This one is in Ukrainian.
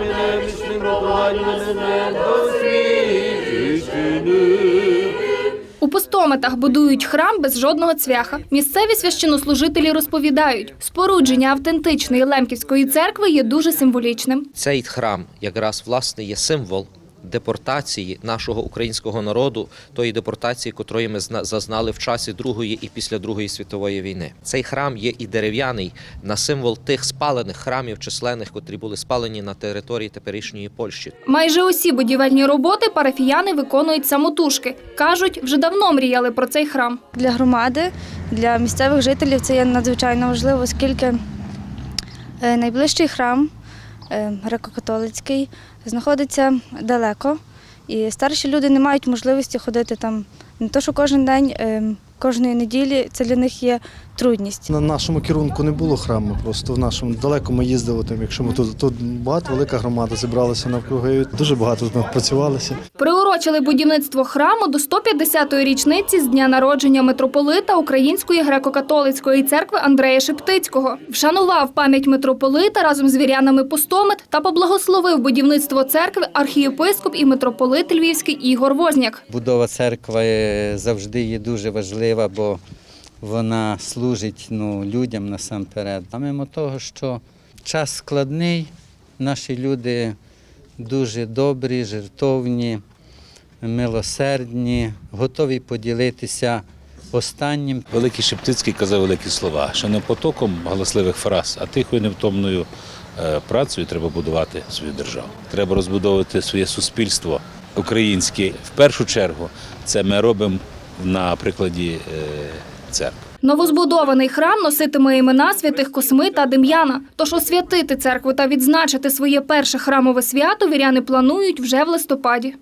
немічним мене досвідчини. У пустометах будують храм без жодного цвяха. Місцеві священнослужителі розповідають, спорудження автентичної Лемківської церкви є дуже символічним. Цей храм якраз власне є символ депортації нашого українського народу, тої депортації, котрої ми зазнали в часі Другої і після Другої світової війни. Цей храм є і дерев'яний на символ тих спалених храмів численних, котрі були спалені на території теперішньої Польщі. Майже усі будівельні роботи парафіяни виконують самотужки. Кажуть, вже давно мріяли про цей храм. Для громади, для місцевих жителів це є надзвичайно важливо, оскільки е, найближчий храм греко-католицький знаходиться далеко, і старші люди не мають можливості ходити там. Не то, що кожен день, е, кожної неділі це для них є трудність. На нашому керунку не було храму, просто в нашому далеко ми їздили. Там, якщо ми тут, тут багато велика громада зібралася навкруги, дуже багато з них працювалися. Приурочили будівництво храму до 150-ї річниці з дня народження митрополита Української греко-католицької церкви Андрея Шептицького. Вшанував пам'ять митрополита разом з вірянами Пустомет та поблагословив будівництво церкви архієпископ і митрополит Львівський Ігор Возняк. Будова церкви е, завжди є дуже важлива, бо вона служить ну, людям насамперед. А мимо того, що час складний, наші люди дуже добрі, жертовні, милосердні, готові поділитися останнім. Великий Шептицький казав великі слова, що не потоком галасливих фраз, а тихою невтомною е, працею треба будувати свою державу. Треба розбудовувати своє суспільство українське. В першу чергу це ми робимо на прикладі е, церкви. Новозбудований храм носитиме імена святих Косми та Дем'яна. Тож освятити церкву та відзначити своє перше храмове свято віряни планують вже в листопаді.